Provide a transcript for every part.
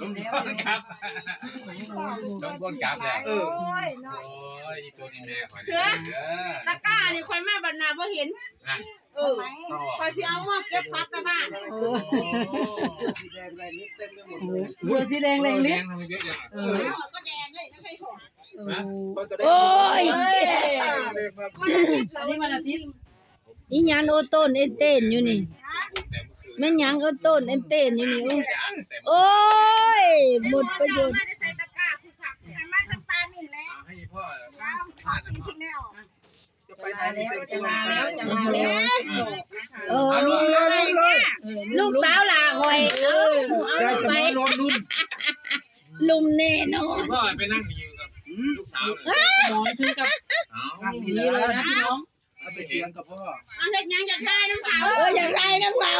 ต้องครับต้องพวกจับแหละเออโอ้ยน้โอ้อยยตัวนี้แม่ขอเสือเด้อตะกร้านี่คอยมาบรรณาบ่เห็นนะเออคอยสิเอามาเก็บพักตะบ้านโอ้สีแดงแรงนิดเต็มไปหมดเสื้อสีแดงแรงลิศทำไมเยอะจังเออก็แดงเลยไม่เคยถอดนะโอ้ยเอ้ยเด็กมาอันนี้วันอาทิตย์อีหยังโอต้นเอ็นเต้นอยู่นี่ แม่นหยังโอต้นเอ็นเต้นอยู่นี่โอ้โอ้ยหมดประโยชน์มาได้ใส่ตะกร้าคือคักแต่มาตะปานี่แหละให้พ่อเอาขอกินที่แล้วจะไปไหนนี่เป็นจะมาแล้วจะมาแล้วเออลูกสาวหลาหอยเออเอาไปรถรุ่นลุมแน่นอนพ่อไปนั่งอยู่กับลูกสาวเลยหมอนถึงกับเอาหนีเลยนะพี่น้อง เอาไปเสียงกับพ่อเอาเฮ็ดหยังจะได้น้ำเขาเอออย่างไรน้ำเขา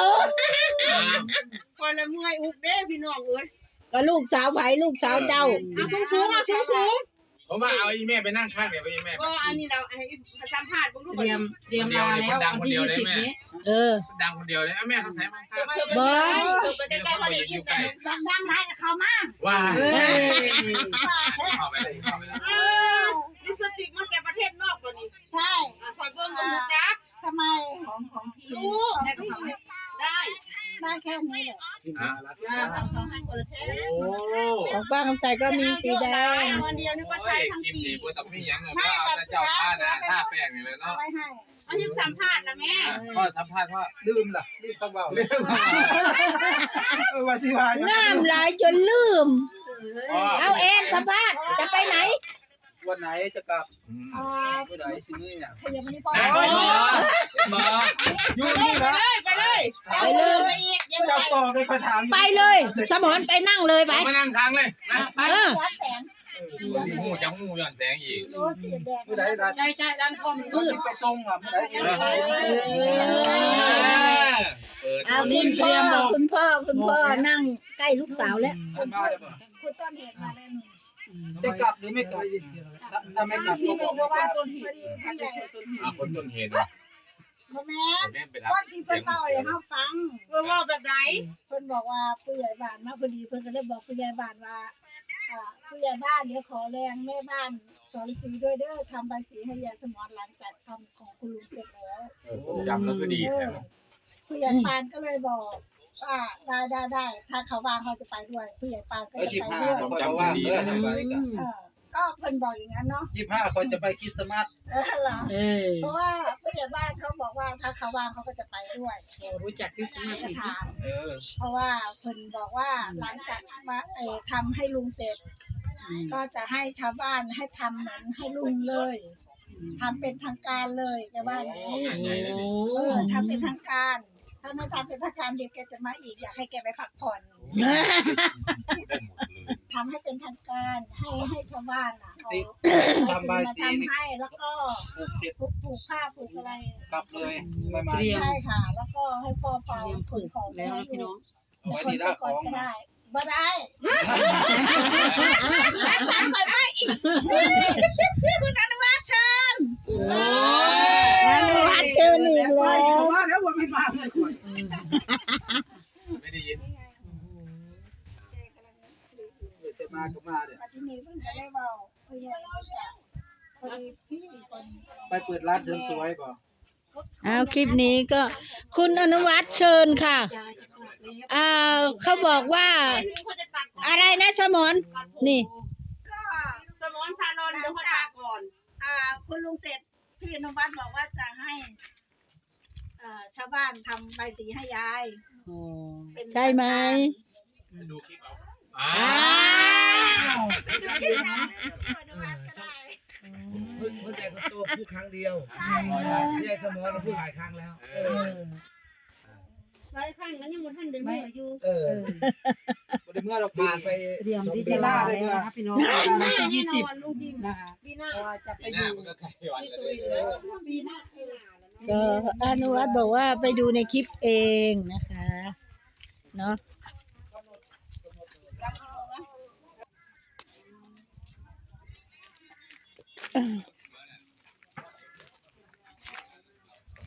คอยละเมื่อยอุกเด้พี่น้องเอ้ยก็ลูกสาวไผลูกสาวเจ้า เอาสูงๆเอาสูงผมว่าเอาอีแม่ไปนั่งข้างเดี๋ยวไปอีแม่ ๆก็อันนี้เราให้สัมภาษณ์บ่รู้เตรียมเตรียมลาแล้ววันที่ยี่สิบนี้เออ ดังคนเดียวเลยแม่เขาใช้มาข้างบ่ ไปใกล้ๆก็ได้ยินแต่ดังๆได้เข้ามาว้าเฮ้ยเข้าไปเลยเข้าไปเลยอ้าวลิปสติกมาแต่ประเทศนอกกว่านี้ ใช่ อะคอยเบิ่งกันรู้จัก ทำไมของของพี่ รู้แต่พี่ได้ ได้แค่นี้แหละที่มาลาสิอ่าก้าสองให้คนละแท้โอ้ของป้าคำใสก็มีสีแดงวันเดียวนึกว่าโอ้ใช้ยทั้งกินปีดีกว่าต้องมีอย่างเงี้ยก็เอาแต่เจ้าท่านะท่าแป้งนี่เลยเอาเนาะไว้ให้อันนี้สัมภาษณ์ละแม่พ่อสัมภาษณ์ว่าลืมล่ะลืมต้องเบาเออว่าสิว่าน้ำลายจนลืม เอาเองสัมภาษณ์จะไปไหน วันไหนจะกลับอ่าเมื่อไหร่ที่นี่เนี่ยขยับมานี่พ่อนั่งไปหมอหมออยู่นี่นะไปเลยไปเลยไปอีกยังไม่ไง เอาต่อเลยคอยถามไปเลยสมอนไปนั่งเลยไปมานั่งค้างเลยนะเออ วัดแสงหูจังหูย้อนแสงอีกโรสสีแดงเมื่อไหร่นะใช่ใช่ด้านข้อมนมืดไปส่งอะเมื่อไหร่ที่นี่เปิดเอาคุณพ่อคุณพ่อคุณพ่อนั่งใกล้ลูกสาวแล้วมาเดี๋ยวก่อนคุณต้นเหตุมาแล้วหนูจะกลับหรือไม่กลับถ้าไม่กลับพี่ก็บบออกกว่าว่าต้นเหตุผู้ใหญ่อาคนต้นเหตุ พ่อแม่แม่ไปรับต้นที่เพิ่นเล่าให้เฮาฟังเพื่อว่าแบบไหนเพิ่นบอกว่าผู้ใหญ่บ้านมาพอดีเพิ่นก็เลยบอกผู้ใหญ่บ้านว่าอ่าผู้ใหญ่บ้านเดี๋ยวขอแรงแม่บ้านสอนสีด้วยเด้อทำใบสีให้ยายสมรหลังจากทำของคุณลุงเสร็จแล้ว จำแล้วก็ดีเอแถอมผู้ใหญ่ปานก็เลยบอกว่าได้ได้ได้ถ้าเขาวางเขาจะไปด้วยผู้ใหญ่ปานก็เออจะสิบไปห้าด้วยคอยจะว่างเออไปกันเออ ก็เพิ่นบอกอย่างนั้นเนาะยี่สิบห้าคนจะไปคริสต์มาสเออเหรอเออเพราะว่าผู้ใหญ่บ้านเขาบอกว่าถ้าเขาวางเขาก็จะไปด้วยรู้จักคริสต์มาสจะอีกถามเออเพราะว่าเพิ่นบอกว่าหลังจากมาเออทำให้ลุงเสร็จก็จะให้ชาวบ้านให้ทำเหมือนให้ลุงเลยทำเป็นทางการเลยแกว่าอย่างนี้โอ้เออทำเป็นทางการ ถ้าไม่ทำเป็นทางการเดี๋ยวแกจะมาอีกอยากให้แกไปพักผ่อน ได้หมดเลย ทำให้เป็นทางการ ให้ให้ชาวบ้านอะเขาติดให้ทำใบมาสีนี่ทำให้ แล้วก็ปลูกเสร็จปลูกปลูกผ้าปลูกอะไรกลับเลยไม่มาเตรียม ใช่ค่ะ แล้วก็ให้พ่อเป่าเตรียมขผูนกของแล้วนะพี่น้อง เอาไว้คนดีไปละขก่ออนงก็มาได้บ่ได้รักษาก่อนไม่อีกคุณอนุวัฒน์เชิญโอ้ยวัดเชิญอีกแล้ว ว่าแล้วว่าไม่มาเลยคน ไม่ได้ยิน จะ มาก็มาเดี๋ยวปัจจุบันเพิ่งจะได้เบาเพื่อนก็จะพอดีพี่คนไปเปิดร้านเสริมสวยบ่เอาคลิปนี้ก็คุณอนุวัฒน์เชิญค่ะอ่าเขาบอกว่านี่เขาจะตัดอะไรนะสมอนนี่ ก็สมอนซาลอนเดี๋ยวเขาตัดก่อนอ่าคุณลุงเสร็จพี่อนุวัฒน์บอกว่าจะให้อ่าชาวบ้านทำใบสีให้ยายเป็นใช่ไหม ดูคลิปเอาอ้า อ้าว ดูที่ไหน อนุวัฒน์ก็ได้เพิ่งเพิ่งแต่ก็โตพูดครั้งเดียวใช่เสมอเราพูดหลายครั้งแล้ว เออหลายครั้งกันยังบ่ทันได้เมื่ออยู่เออวันเมื่อเราผ่านไปเตรียมที่เดืจะอนลาเลแล้ยวเมื่อนะคะพี่น้องวันที่ยี่สิบลุงดิมนะคะปีหน้าเพราะว่าจะไปปีหอน้ายู่มันก็ใกล้วันที่เลสุยรินทร์แล้วปีหน้าปีหน้าแล้วเนาะก็อนุวัฒน์บอกว่าไปดูในคลิปเองนะคะ เนาะ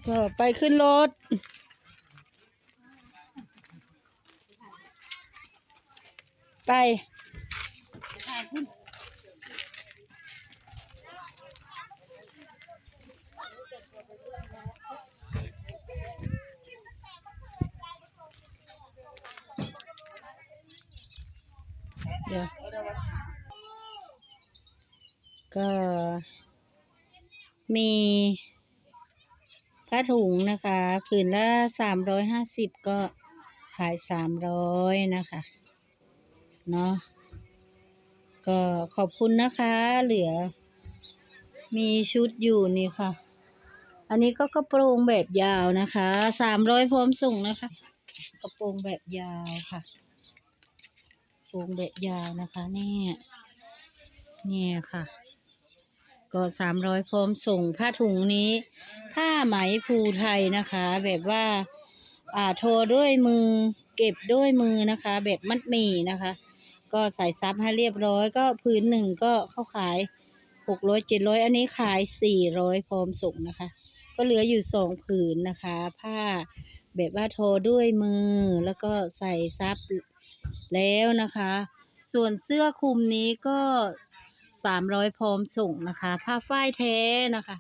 ก็ไปขึ้นรถ ไป ไป เดี๋ยว ก็มีผ้าถุงนะคะผืนละสามร้อยห้าสิบก็ขายสามร้อยนะคะเนาะก็ขอบคุณนะคะ เหลือ มีชุดอยู่นี่ค่ะ อันนี้ก็กระโปรงแบบยาวนะคะสามร้อยพร้อมส่งนะคะ กระโปรงแบบยาวค่ะกระโปรงแบบยาวนะคะเนี่ยเนี่ยค่ะ ก็สามร้อยพร้อมส่งผ้าถุงนี้ ผ้าไหมภูไทยนะคะ แบบว่า อ่าโทรด้วยมือ เก็บด้วยมือนะคะ แบบมัดหมี่นะคะ ก็ใส่ซับให้เรียบร้อยก็พื้นหนึ่งก็เข้าขายหกร้อยเจ็ดร้อยอันนี้ขายสี่ร้อยพร้อมส่งนะคะ ก็เหลืออยู่สองผืนนะคะ ผ้าแบบว่าโทรด้วยมือแล้วก็ใส่ซับแล้วนะคะ ส่วนเสื้อคลุมนี้ก็ สามร้อยพร้อมส่งนะคะ ผ้าฝ้ายแท้นะคะ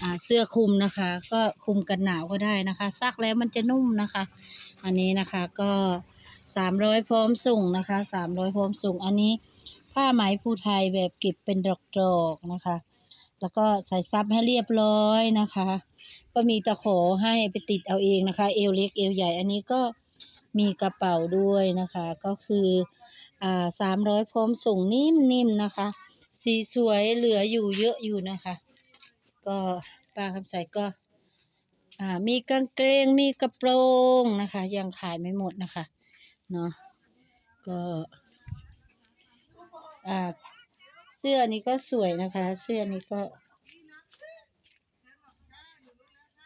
อ่าเสื้อคลุมนะคะ ก็คลุมกันหนาวก็ได้นะคะซักแล้วมันจะนุ่มนะคะ อันนี้นะคะก็สามร้อยพร้อมส่งนะคะสามร้อยพร้อมส่ง อันนี้ผ้าไหมภูไทยแบบเก็บเป็นดอกๆนะคะ แล้วก็ใส่ซับให้เรียบร้อยนะคะ ก็มีตะขอให้ไปติดเอาเองนะคะ เอวเล็กเอวใหญ่ อันนี้ก็มีกระเป๋าด้วยนะคะ ก็คืออ่าสามร้อยพร้อมส่งนิ่มๆนะคะ สีสวยเหลืออยู่เยอะอยู่นะคะ ก็ป้าคำใสก็อ่ามีกางเกงมีกระโปรงนะคะ ยังขายไม่หมดนะคะเนาะก็อ่าเสื้อนี้ก็สวยนะคะ เสื้อนี้ก็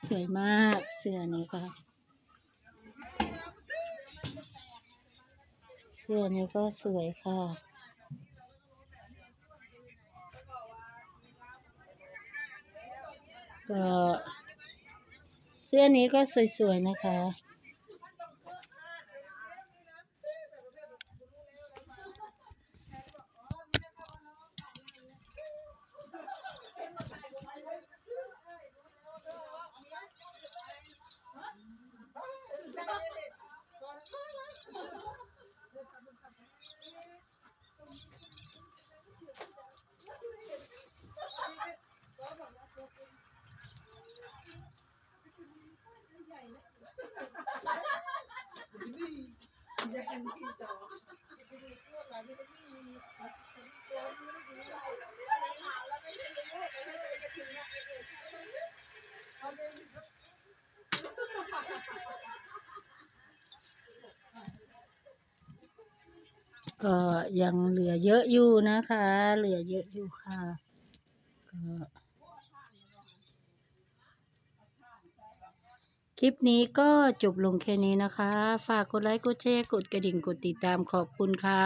สวยมากเสื้อนี้ก็เสื้อนี้ก็สวยค่ะ ก็เสื้อนี้ก็สวยๆนะคะ ก็ยังเหลือเยอะอยู่นะคะ เหลือเยอะอยู่ค่ะก็ ลิปนี้ก็จบลงแค่นี้นะคะ ฝากกดไลค์ กดแชร์ กดกระดิ่ง กดติดตามขอบคุณค่ะ